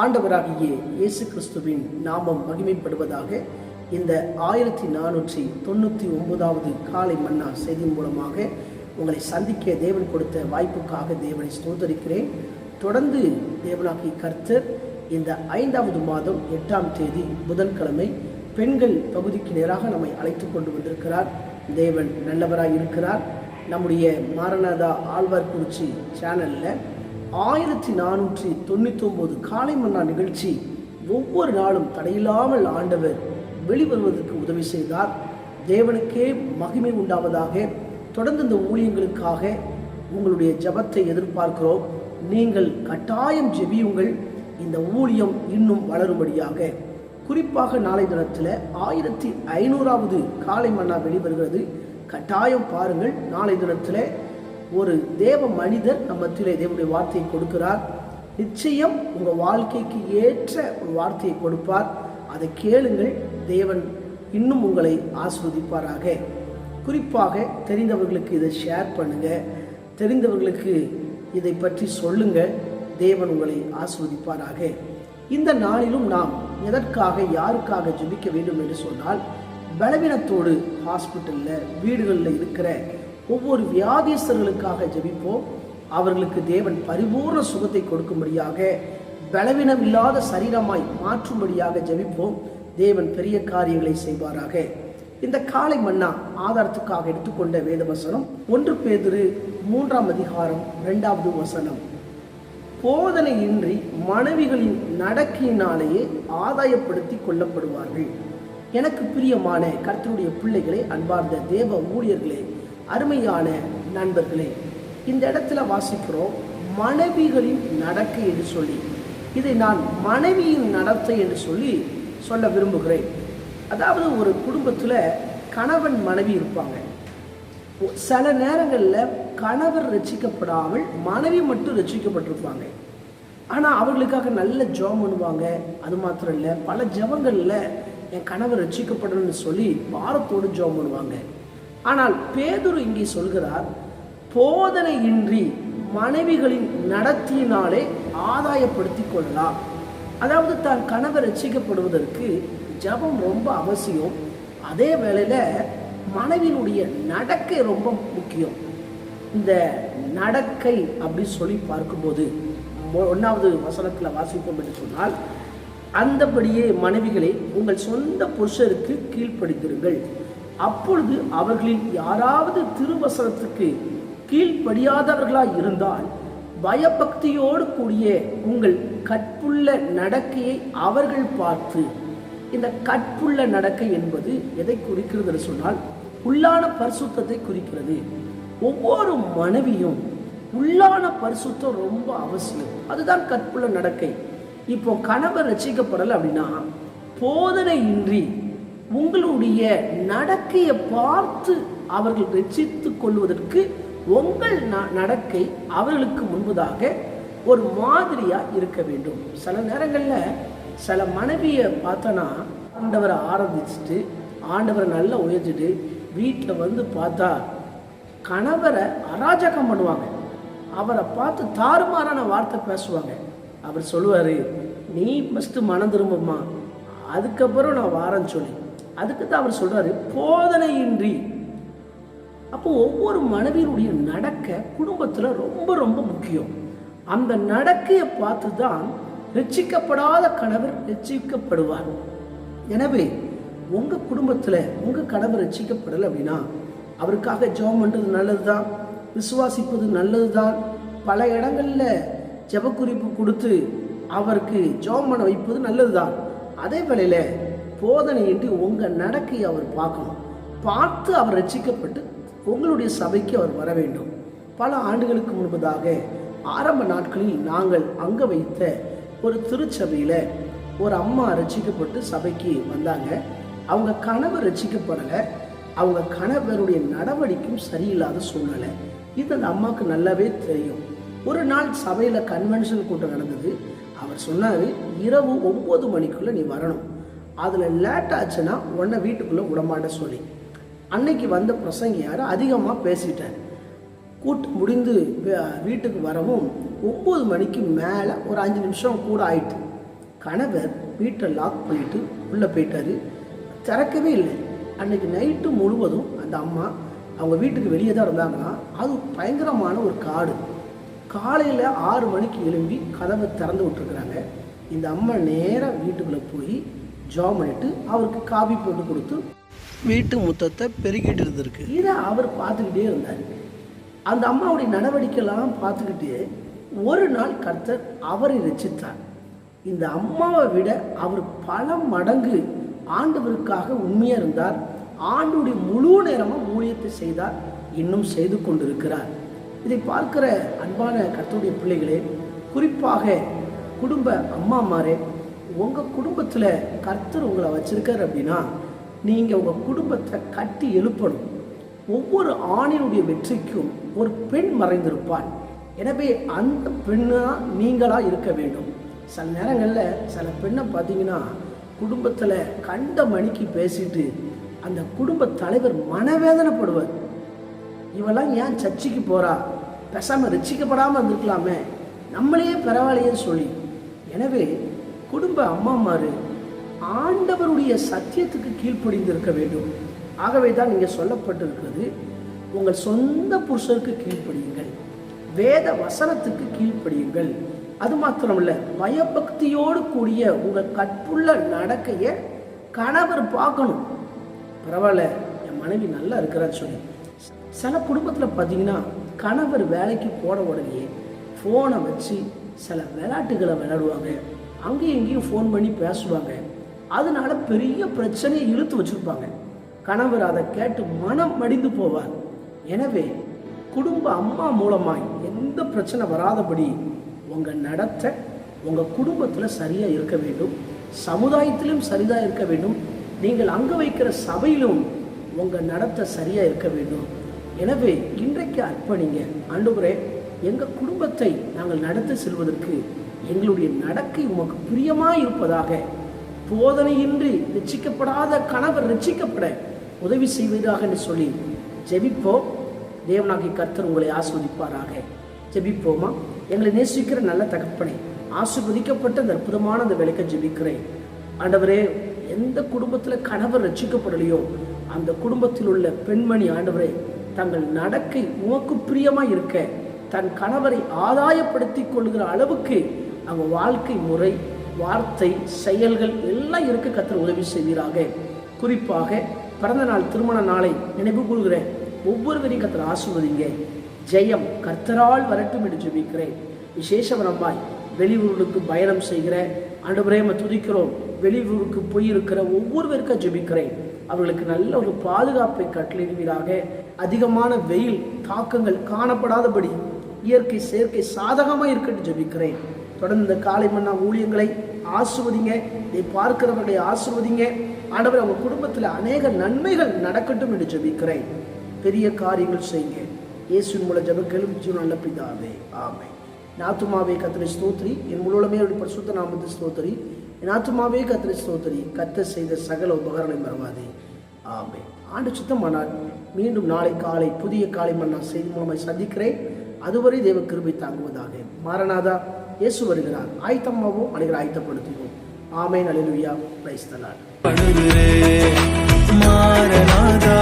ஆண்டவராகிய இயேசு கிறிஸ்துவின் நாமம் மகிமைப்படுவதாக இந்த ஆயிரத்தி நானூற்றி தொண்ணூற்றி ஒன்பதாவது காலை மன்னா செய்தியின் மூலமாக உங்களை சந்திக்க தேவன் கொடுத்த வாய்ப்புக்காக தேவனை ஸ்தோத்தரிக்கிறேன். தொடர்ந்து தேவனாகி கர்த்தர் இந்த ஐந்தாவது மாதம் எட்டாம் தேதி புதன்கிழமை பெண்கள் பகுதிக்கு நேராக நம்மை அழைத்து கொண்டு வந்திருக்கிறார். தேவன் நல்லவராக இருக்கிறார் நம்முடைய மாரநாதா ஆழ்வார் குறிச்சி சேனலில் ஆயிரத்தி நானூற்றி தொண்ணூற்றி ஒன்பது காலை மன்னா நிகழ்ச்சி ஒவ்வொரு நாளும் தடையில்லாமல் ஆண்டவர் வெளிவருவதற்கு உதவி செய்தார். தேவனுக்கே மகிமை உண்டாவதாக தொடர்ந்து இந்த ஊழியங்களுக்காக உங்களுடைய ஜெபத்தை எதிர்பார்க்கிறோம். நீங்கள் கட்டாயம் ஜெபியுங்கள். இந்த ஊழியம் இன்னும் வளரும்படியாக. குறிப்பாக நாளை தினத்தில் ஆயிரத்தி ஐநூறாவது காலை மன்னா வெளிவருகிறது. கட்டாயம் பாருங்கள். நாளை தினத்தில் ஒரு தேவ மனிதர் நம்ம மத்தியிலே தேவனுடைய வார்த்தையை கொடுக்கிறார். நிச்சயம் உங்கள் வாழ்க்கைக்கு ஏற்ற ஒரு வார்த்தையை கொடுப்பார். அதை கேளுங்கள் தேவன் இன்னும் உங்களை ஆஸ்வதிப்பாராக குறிப்பாக தெரிந்தவர்களுக்கு இதை ஷேர் பண்ணுங்க. தெரிந்தவர்களுக்கு இதை பற்றி சொல்லுங்க. தேவன் உங்களை ஆஸ்வதிப்பாராக இந்த நாளிலும் நாம் எதற்காக யாருக்காக ஜெபிக்க வேண்டும் என்று சொன்னால் பலவீனத்தோடு ஹாஸ்பிட்டலில் வீடுகளில் இருக்கிற ஒவ்வொரு வியாதிஸ்தர்களுக்காக ஜெபிப்போம். அவர்களுக்கு தேவன் பரிபூர்ண சுகத்தை கொடுக்கும்படியாக பலவீனம் இல்லாத சரீரமாய் மாற்றும்படியாக ஜெபிப்போம். தேவன் பெரிய காரியங்களை செய்வாராக. இந்த காலை மன்னா ஆதாரத்துக்காக எடுத்துக்கொண்ட வேத வசனம் ஒன்று பேதிரு மூன்றாம் அதிகாரம் இரண்டாவது வசனம். போதனையின்றி மனைவிகளின் நடக்கையினாலேயே ஆதாயப்படுத்தி கொள்ளப்படுவார்கள். எனக்கு பிரியமான கர்த்தருடைய பிள்ளைகளே அன்பார்ந்த தேவ ஊழியர்களே அருமையான நண்பர்களே இந்த இடத்துல வாசிக்கிறோம் மனைவிகளின் நடக்கை என்று சொல்லி. இதை நான் மனைவியின் நடத்தை என்று சொல்லி சொல்ல விரும்புகிறேன். அதாவது ஒரு குடும்பத்தில் கணவன் மனைவி இருப்பாங்க. சில நேரங்களில் கணவர் ரசிக்கப்படாமல் மனைவி மட்டும் ரசிக்கப்பட்டிருப்பாங்க. ஆனால் அவர்களுக்காக நல்ல ஜெபம் பண்ணுவாங்க. அது மாத்திரம் இல்லை பல ஜெபங்களில் என் கணவர் ரசிக்கப்படணும்னு சொல்லி பாரத்தோடு ஜெபம் பண்ணுவாங்க. ஆனால் பேதுரு இங்கே சொல்கிறார் போதனையின்றி மனைவிகளின் நடத்தியினாலே ஆதாயப்படுத்தி கொள்ளலாம். அதாவது தான் கணவர் ரசிக்கப்படுவதற்கு ஜெபம் ரொம்ப அவசியம். அதே வேளையில் மனைவியினுடைய நடக்கை ரொம்ப முக்கியம். இந்த நடக்கை அப்படி சொல்லி பார்க்கும்போது ஒன்றாவது வசனத்தில் வாசிப்போம் என்று சொன்னால் அந்தபடியே மனைவிகளை உங்கள் சொந்த புருஷருக்கு கீழ்ப்படுத்திருங்கள் அப்பொழுது அவர்களில் யாராவது திருவசனத்துக்கு கீழ்ப்படியாதவர்களாய் இருந்தால் பயபக்தியோடு கூடிய உங்கள் கற்புள்ள நடக்கையை அவர்கள் பார்த்து இந்த கற்புள்ள நடக்கை என்பது எதை குறிக்கிறது என்று சொன்னால் உள்ளான பரிசுத்தத்தை குறிக்கிறது. ஒவ்வொரு மனைவியும் உள்ளான பரிசுத்தம் ரொம்ப அவசியம். அதுதான் கற்புள்ள நடக்கை. இப்போ கணவர் ரசிக்கப்படலை அப்படின்னா போதனையின்றி உங்களுடைய நடக்கையை பார்த்து அவர்கள் ரட்சித்துக் கொள்வதற்கு உங்கள் ந- நடக்கை அவர்களுக்கு முன்பதாக ஒரு மாதிரியா இருக்க வேண்டும். சில நேரங்களில் சில மனைவியை பார்த்தோன்னா ஆண்டவரை ஆரம்பிச்சுட்டு ஆண்டவரை நல்லா உயர்த்திட்டு வீட்டில் வந்து பார்த்தா கணவரை அராஜகம் பண்ணுவாங்க. அவரை பார்த்து தாறுமாறான வார்த்தை பேசுவாங்க. அவர் சொல்லுவார் நீ ஃபஸ்ட்டு மனம் திரும்புமா அதுக்கப்புறம் நான் வாரம் சொல்லி. அதுக்கு தான் அவர் சொல்றாரு போதனையின்றி. அப்போ ஒவ்வொரு மனைவியினுடைய நடக்க குடும்பத்தில் ரொம்ப ரொம்ப முக்கியம். அந்த நடக்கையை பார்த்து தான் ரட்சிக்கப்படாத கணவர் ரட்சிக்கப்படுவார். எனவே உங்கள் குடும்பத்தில் உங்கள் கணவர் ரட்சிக்கப்படலை அப்படின்னா அவருக்காக ஜெபம் பண்ணுறது நல்லது தான் விசுவாசிப்பது நல்லது தான் பல இடங்களில் ஜெபக்குறிப்பு கொடுத்து அவருக்கு ஜெபம் பண்ண வைப்பது நல்லது தான் அதே வேளையில் போதனையின்றி உங்கள் நடக்கையை அவர் பார்க்கணும். பார்த்து அவர் ரட்சிக்கப்பட்டு உங்களுடைய சபைக்கு அவர் வர வேண்டும். பல ஆண்டுகளுக்கு முன்பதாக ஆரம்ப நாட்களில் நாங்கள் அங்க வைத்த ஒரு திருச்சபையில் ஒரு அம்மா ரசிக்கப்பட்டு சபைக்கு வந்தாங்க. அவங்க கணவர் ரசிக்கப்படலை. அவங்க கணவருடைய நடவடிக்கையும் சரியில்லாத சூழ்நிலை. இது அந்த அம்மாவுக்கு நல்லாவே தெரியும். ஒரு நாள் சபையில் கன்வென்ஷன் கூட்டம் நடந்தது. அவர் சொன்னார் இரவு ஒம்பது மணிக்குள்ளே நீ வரணும். அதில் லேட் ஆச்சுன்னா உன்னை வீட்டுக்குள்ளே விடமாட்ட சொல்லி. அன்னைக்கு வந்த பிரசங்கியார் அதிகமாக பேசிட்டார். கூட்டு முடிந்து வீட்டுக்கு வரவும் ஒம்பது மணிக்கு மேலே ஒரு அஞ்சு நிமிஷம் கூட ஆயிட்டு. கணவர் வீட்டை லாக் பண்ணிட்டு உள்ளே போயிட்டார். திறக்கவே இல்லை. அன்னைக்கு நைட்டு முழுவதும் அந்த அம்மா அவங்க வீட்டுக்கு வெளியே தான் இருந்தாங்கன்னா அது பயங்கரமான ஒரு காடு. காலையில் ஆறு மணிக்கு எழும்பி கதவை திறந்து விட்டுருக்குறாங்க. இந்த அம்மா நேராக வீட்டுக்குள்ளே போய் ஜாப் பண்ணிட்டு அவருக்கு காபி போட்டு கொடுத்து வீட்டு முத்தத்தை பெருக்கிட்டு இருந்திருக்கு. இதை அவர் பார்த்துக்கிட்டே இருந்தார். அந்த அம்மாவுடைய நடவடிக்கைலாம் பார்த்துக்கிட்டு ஒரு நாள் கர்த்தர் அவரை ரசித்தார் இந்த அம்மாவை விட அவர் பல மடங்கு ஆண்டவருக்காக உண்மையாக இருந்தார். ஆண்டுடைய முழு நேரமாக ஊழியத்தை செய்தார். இன்னும் செய்து கொண்டிருக்கிறார். இதை பார்க்கிற அன்பான கர்த்தருடைய பிள்ளைகளே குறிப்பாக குடும்ப அம்மாமாரே உங்கள் குடும்பத்தில் கர்த்தர் உங்களை வச்சுருக்கார் அப்படின்னா நீங்கள் உங்கள் குடும்பத்தை கட்டி எழுப்பணும். ஒவ்வொரு ஆணினுடைய வெற்றிக்கும் ஒரு பெண் மறைந்திருப்பாள். எனவே அந்த பெண்ணாக நீங்களாக இருக்க வேண்டும். சில நேரங்களில் சில பெண்ணை பார்த்தீங்கன்னா குடும்பத்தில் கண்ட மணிக்கு பேசிட்டு அந்த குடும்ப தலைவர் மனவேதனைப்படுவார். இவெல்லாம் ஏன் சர்ச்சைக்கு போகிறா பேசாமல் ரசிக்கப்படாமல் இருந்திருக்கலாமே. நம்மளையே பரவாயில்லையே சொல்லி. எனவே குடும்ப அம்மாமாரு ஆண்டவருடைய சத்தியத்துக்கு கீழ்ப்படிந்திருக்க வேண்டும். ஆகவே தான் இங்கே சொல்லப்பட்டிருக்கிறது உங்கள் சொந்த புருஷருக்கு கீழ்ப்படியுங்கள் வேத வசனத்துக்கு கீழ்ப்படியுங்கள். அது மாத்திரமல்ல பயபக்தியோடு கூடிய உங்கள் கற்புள்ள நடக்கையை கணவர் பார்க்கணும். பரவாயில்ல என் மனைவி நல்லா இருக்கிறான்னு சொல்லி. சில குடும்பத்தில் பார்த்தீங்கன்னா கணவர் வேலைக்கு போன உடனே ஃபோனை வச்சு சில விளையாட்டுகளை விளையாடுவாங்க. அங்கேயும் இங்கேயும் ஃபோன் பண்ணி பேசுவாங்க. அதனால பெரிய பிரச்சனையை இழுத்து வச்சிருப்பாங்க. கணவர் அதை கேட்டு மனம் மடிந்து போவார். எனவே குடும்ப அம்மா மூலமாய் எந்த பிரச்சனை வராதபடி உங்கள் நடத்தை உங்கள் குடும்பத்தில் சரியாக இருக்க வேண்டும். சமுதாயத்திலும் சரிதாக இருக்க வேண்டும். நீங்கள் அங்கே வைக்கிற சபையிலும் உங்கள் நடத்தை சரியாக இருக்க வேண்டும். எனவே இன்றைக்கு அர்ப்பணிங்க. ஆண்டவரே எங்கள் குடும்பத்தை நாங்கள் நடத்தி செல்வதற்கு எங்களுடைய நடக்கை உமக்கு பிரியமாக இருப்பதாக. போதனையின்றி ரட்சிக்கப்படாத கணவர் ரட்சிக்கப்பட உதவி செய்வதாக என்று சொல்லி ஜெபிப்போம். தேவனாகி கர்த்தர் உங்களை ஆஸ்வதிப்பாராக ஜெபிப்போமா? எங்களை நேசிக்கிற நல்ல தகப்பனை ஆசிர்வதிக்கப்பட்ட அந்த அற்புதமான அந்த விளக்க ஜெபிக்கிறேன். ஆண்டவரே எந்த குடும்பத்தில் கணவர் ரட்சிக்கப்படலையோ அந்த குடும்பத்தில் உள்ள பெண்மணி ஆண்டவரே தங்கள் நடக்கை உமக்கு பிரியமாக இருக்க தன் கணவரை ஆதாயப்படுத்தி கொள்கிற அளவுக்கு அவங்க வாழ்க்கை முறை வார்த்தை செயல்கள் எல்லாம் இருக்க கத்தர் உதவி செய்வீராக. குறிப்பாக பிறந்த நாள் திருமண நாளை நினைவு கூறுகிற ஒவ்வொருவரையும் கத்தர் ஆசிர்வதிங்க. ஜெயம் கர்த்தரால் வரட்டும் என்று ஜெபிக்கிறேன். விசேஷவரம்பாய் வெளியூர்களுக்கு பயணம் செய்கிற ஆண்டவரேம துதிக்கிறோம். வெளியூருக்கு போயிருக்கிற ஒவ்வொருவருக்கும் ஜெபிக்கிறேன். அவர்களுக்கு நல்ல ஒரு பாதுகாப்பை கட்டளிடுவீராக அதிகமான வெயில் தாக்கங்கள் காணப்படாதபடி இயற்கை செயற்கை சாதகமாக இருக்கட்டும் ஜெபிக்கிறேன். தொடர்ந்து இந்த காலை மன்னா ஊழியங்களை ஆசுவதிங்க. இதை பார்க்கிறவர்களை ஆசுவதிங்க. ஆண்டவர் அவங்க குடும்பத்தில் அநேக நன்மைகள் நடக்கட்டும் என்று ஜபிக்கிறேன். பெரிய காரியங்கள் செய்யுங்க. இயேசுவின் மூலம் ஜெபங்களும் ஜீவன் நல்ல பிதாவே. ஆமை நாத்துமாவே கத்திரை ஸ்தோத்திரி. என் முழுமே அவருடைய பரிசுத்த நாமத்து ஸ்தோத்திரி. என் ஆத்துமாவே கத்திரை ஸ்தோத்திரி. கத்த செய்த சகல உபகரணை மறவாதே. ஆமை ஆண்டு சுத்தமானால் மீண்டும் நாளை காலை புதிய காலை மன்னா செய்தி மூலமாக சந்திக்கிறேன். அதுவரை தேவ கிருபை தாங்குவதாக. மாரநாதா இயேசு வருகிறார். ஆயத்தமாகவும் அனைவரை ஆயத்தப்படுத்துவோம். ஆமேன். அலிலுயா பிரைஸ்தலான் மாறனாதா